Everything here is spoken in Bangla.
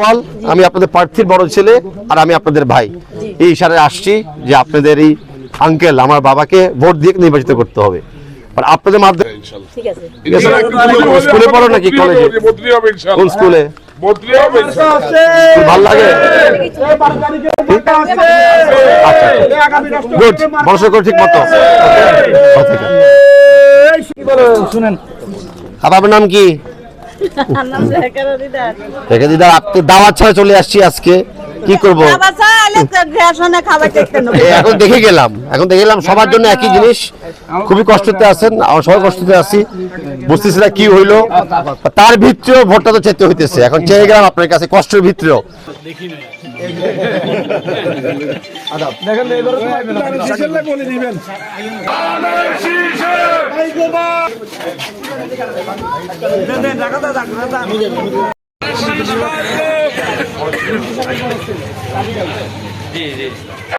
আওয়াল আমি আপনাদের প্রার্থীর বড় ছেলে আর আমি আপনাদের ভাই। এই ইশারায় আসছি যে আপনাদের এই আঙ্কেল আমার বাবাকে ভোট দিয়ে নির্বাচিত করতে হবে। আর আপনাদের মাধ্যমে ঠিক আছে। ঠিক আছে? স্কুলে পড়ো নাকি কলেজে কোন স্কুলে? ভালো লাগে? আচ্ছা গুড পড়াশোনা ঠিক মতো। শুনেন। আপনার নাম কি? দিদার। রেখে দিদা আপনি দাওয়াত ছাড়া চলে আসছি আজকে। কি করব? এখন দেখে গেলাম। এখন দেখে গেলাম সবার জন্য একই জিনিস। খুবই কষ্টতে আছেন আমরা সবাই কষ্টতে আছি। বুঝতেছি না কি হইল। তার ভিতরেও ভোটটা তো চেতে হইতেছে। এখন চেয়ে গেলাম আপনার কাছে কষ্টের ভিতরেও। দেখেন জি জি।